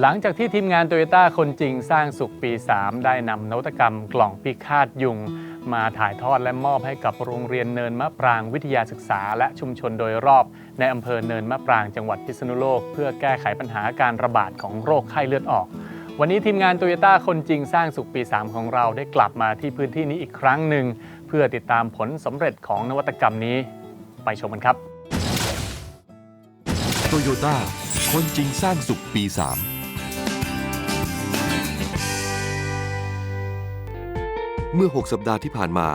หลังจากที่ทีมงานโตโยต้าคนจริงสร้างสุขปี 3 ได้นำนวัตกรรมกล่องพิฆาตยุง มาถ่ายทอดและมอบให้กับโรงเรียนเนินมะปรางวิทยาศึกษา และชุมชนโดยรอบ ในอำเภอเนินมะปรางจังหวัดพิษณุโลก เพื่อแก้ไขปัญหาการระบาดของโรคไข้เลือดออก วันนี้ทีมงานโตโยต้าคนจริงสร้างสุขปี 3 ของเราได้กลับมาที่พื้นที่นี้อีกครั้งหนึ่งเพื่อติดตามผลสำเร็จของนวัตกรรมนี้ ไปชมกันครับโตโยต้าคนจริงสร้างสุขปี 3 เมื่อ 6 สัปดาห์ที่ผ่านมา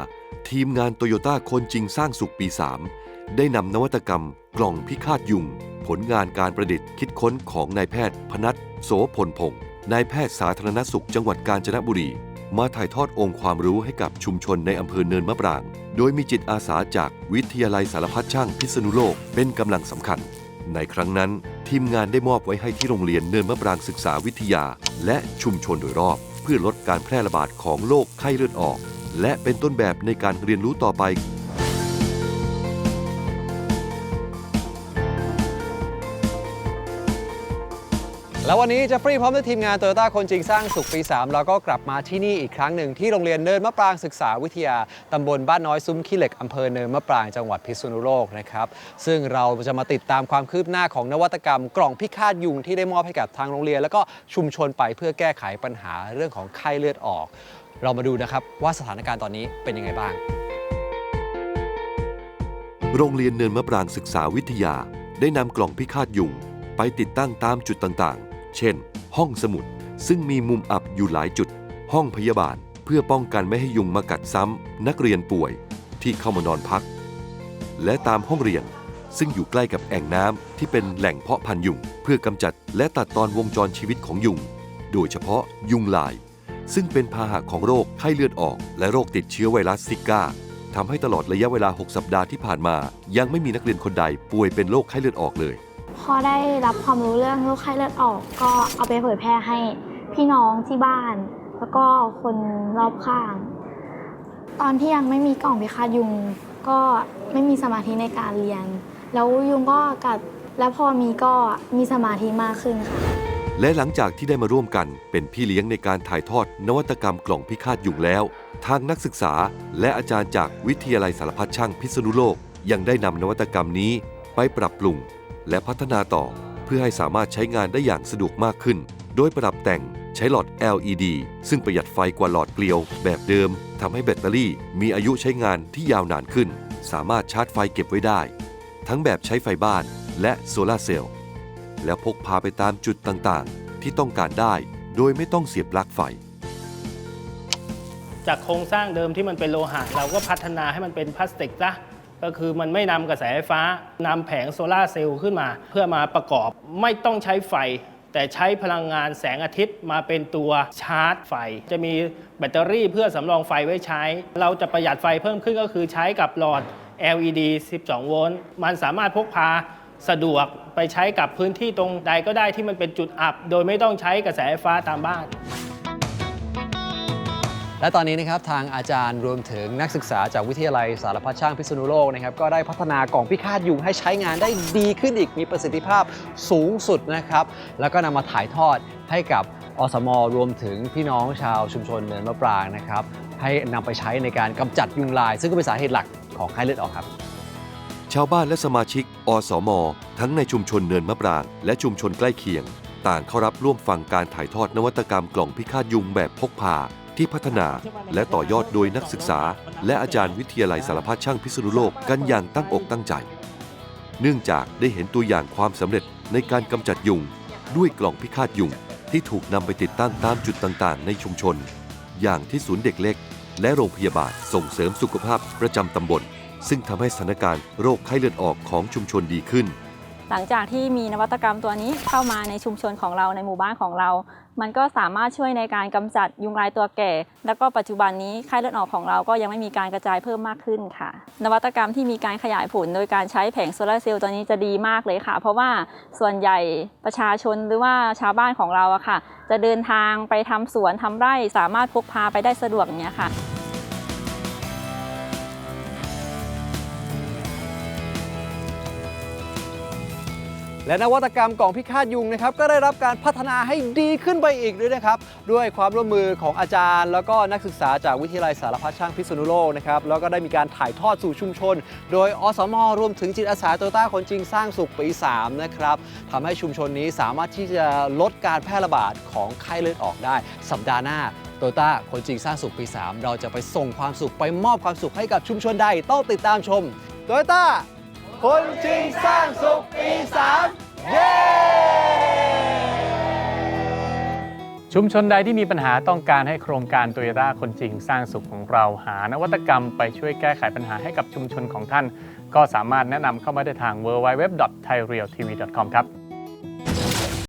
ทีมงานโตโยต้าคนจริงสร้างสุขปี 3 ได้นำนวัตกรรมกล่องพิฆาตยุง ผลงานการประดิษฐ์คิดค้นของนายแพทย์ พนัทโสพลพงศ์นายแพทย์สาธารณสุขจังหวัดกาญจนบุรี มาถ่ายทอดองค์ความรู้ให้กับชุมชนในอำเภอเนินมะปราง โดยมีจิตอาสาจากวิทยาลัยสารพัดช่างพิษณุโลกเป็นกำลังสำคัญ ในครั้งนั้น ทีมงานได้มอบไว้ให้ที่โรงเรียนเนินมะปรางศึกษาวิทยา และชุมชนโดยรอบ พื่อลดการแพร่ระบาดของโรคไข้เลือดออก และเป็นต้นแบบในการเรียนรู้ต่อไป แล้ววันนี้เจะฟรีพร้อมด้วยทีมงานโตโยต้าคนจริงสร้างสุขปี3เราก็กลับมาที่นี่อีกครั้งหนึ่งที่โรงเรียนเนินมะปรางศึกษาวิทยา ตำบลบ้านน้อยซุ้มขี้เหล็ก อำเภอเนินมะปรางจังหวัดพิษณุโลกนะครับ ซึ่งเราจะมาติดตามความคืบหน้าของนวัตกรรม กล่องพิฆาตยุงที่ได้มอบให้กับทางโรงเรียน แล้วก็ชุมชนไปเพื่อแก้ไขปัญหาเรื่องของไข้เลือดออก เรามาดูนะครับว่าสถานการณ์ตอนนี้เป็นยังไงบ้าง โรงเรียนเนินมะปรางศึกษาวิทยา ได้นำกล่องพิฆาตยุงไปติดตั้งตามจุดต่างๆ เช่น ห้องสมุดซึ่งมีมุมอับอยู่หลายจุด ห้องพยาบาลเพื่อป้องกันไม่ให้ยุงมากัดซ้ำ นักเรียนป่วยที่เข้ามานอนพัก และตามห้องเรียนซึ่งอยู่ใกล้กับแอ่งน้ำที่เป็นแหล่งเพาะพันยุง เพื่อกำจัดและตัดตอนวงจรชีวิตของยุง โดยเฉพาะยุงลาย ซึ่งเป็นพาหะของโรคไข้เลือดออก และโรคติดเชื้อไวรัสซิก้าทำให้ตลอดระยะเวลา 6 สัปดาห์ที่ผ่านมา ยังไม่มีนักเรียนคนใดป่วยเป็นโรคไข้เลือดออกเลย พอได้รับความรู้เรื่องโรคไข้เลือดออกก็เอาไปเผยแพร่ให้พี่น้องที่บ้าน แล้วก็คนรอบข้าง ตอนที่ยังไม่มีกล่องพิฆาตยุงก็ไม่มีสมาธิในการเรียน แล้วยุงก็กัดแล้วพอมีก็มีสมาธิมากขึ้นค่ะ และหลังจากที่ได้มาร่วมกันเป็นพี่เลี้ยงในการถ่ายทอดนวัตกรรมกล่องพิฆาตยุงแล้ว ทางนักศึกษาและอาจารย์จากวิทยาลัยสารพัดช่างพิษณุโลก ยังได้นำนวัตกรรมนี้ไปปรับปรุง และพัฒนาต่อ เพื่อให้สามารถใช้งานได้อย่างสะดวกมากขึ้น โดยปรับแต่งใช้หลอด LED ซึ่งประหยัดไฟกว่าหลอดเกลียว แบบเดิมทำให้แบตเตอรี่ มีอายุใช้งานที่ยาวนานขึ้น สามารถชาร์จไฟเก็บไว้ได้ ทั้งแบบใช้ไฟบ้านและโซลาร์เซลล์แล้วพกพาไปตามจุดต่างๆ ที่ต้องการได้ โดยไม่ต้องเสียบปลั๊กไฟจากโครงสร้างเดิมที่มันเป็นโลหะเราก็พัฒนาให้มันเป็นพลาสติกซะ ก็คือมันไม่นำกระแสไฟฟ้านำแผงโซลาเซลล์ขึ้นมา เพื่อมาประกอบไม่ต้องใช้ไฟ แต่ใช้พลังงานแสงอาทิตย์มาเป็นตัวชาร์จไฟ จะมีแบตเตอรี่เพื่อสำรองไฟไว้ใช้ เราจะประหยัดไฟเพิ่มขึ้นก็คือใช้กับหลอด LED 12 โวลต์มันสามารถพกพาสะดวกไปใช้กับพื้นที่ตรงใดก็ได้ที่มันเป็นจุดอับ โดยไม่ต้องใช้กระแสไฟฟ้าตามบ้าน และตอนนี้นะครับทางอาจารย์รวมถึงนักศึกษาจากวิทยาลัยสารพัดช่างพิษณุโลกนะครับก็ได้พัฒนากล่องพิฆาตยุงให้ใช้งานได้ดีขึ้นอีกมีประสิทธิภาพสูงสุดนะครับ แล้วก็นำมาถ่ายทอดให้กับอสมรวมถึงพี่น้องชาวชุมชนเนินมะปรางนะครับ ให้นำไปใช้ในการกำจัดยุงลาย ซึ่งก็เป็นสาเหตุหลักของไข้เลือดออกครับ ชาวบ้านและสมาชิก อสม ทั้งในชุมชนเนินมะปราง และชุมชนใกล้เคียง ต่างเข้ารับร่วมฟังการถ่ายทอดนวัตกรรมกล่องพิฆาตยุงแบบพกพา ที่พัฒนาและต่อยอดโดยนักศึกษา และอาจารย์วิทยาลัยสารพัดช่างพิษณุโลกกันอย่างตั้งอกตั้งใจ เนื่องจากได้เห็นตัวอย่างความสำเร็จในการกำจัดยุง ด้วยกล่องพิฆาตยุงที่ถูกนำไปติดตั้งตามจุดต่างๆ ในชุมชน อย่างที่ศูนย์เด็กเล็ก และโรงพยาบาลส่งเสริมสุขภาพประจำตำบล ซึ่งทำให้สถานการณ์โรคไข้เลือดออกของชุมชนดีขึ้น หลังจากที่มีนวัตกรรมตัวนี้เข้ามาในชุมชนของเราในหมู่บ้านของเรา มันก็สามารถช่วยในการกำจัดยุงลายตัวแก่ แล้วก็ปัจจุบันนี้ไข้เลือดออกของเราก็ยังไม่มีการกระจายเพิ่มมากขึ้นค่ะ นวัตกรรมที่มีการขยายผลโดยการใช้แผงโซลาร์เซลล์ตัวนี้จะดีมากเลยค่ะ เพราะว่าส่วนใหญ่ประชาชนหรือว่าชาวบ้านของเราอะค่ะ จะเดินทางไปทำสวนทำไร่สามารถพกพาไปได้สะดวกอย่างเนี้ยค่ะ และนวัตกรรมกล่องพิฆาตยุงนะครับก็ได้รับการพัฒนาให้ดีขึ้นไปอีกด้วยนะครับ ด้วยความร่วมมือของอาจารย์ แล้วก็นักศึกษาจากวิทยาลัยสารพัดช่างพิษณุโลกนะครับแล้วก็ได้มีการถ่ายทอดสู่ชุมชน โดยอสมรวมถึงจิตอาสาโตต้าคนจริงสร้างสุขปี3นะครับทำให้ชุมชนนี้สามารถที่จะลดการแพร่ระบาดของไข้เลือดออกได้ สัปดาห์หน้าโตต้าคนจริงสร้างสุขปี 3 เราจะไปส่งความสุขไปมอบความสุขให้กับชุมชนใดต้องติดตามชมโตต้า คนจริงสร้างสุขปีสามเย้ ชุมชนใดที่มีปัญหาต้องการให้โครงการโตโยต้าคนจริงสร้างสุขของเราหานวัตกรรมไปช่วยแก้ไขปัญหาให้กับชุมชนของท่าน ก็สามารถแนะนำเข้ามาได้ทาง www.thairealtv.com ครับ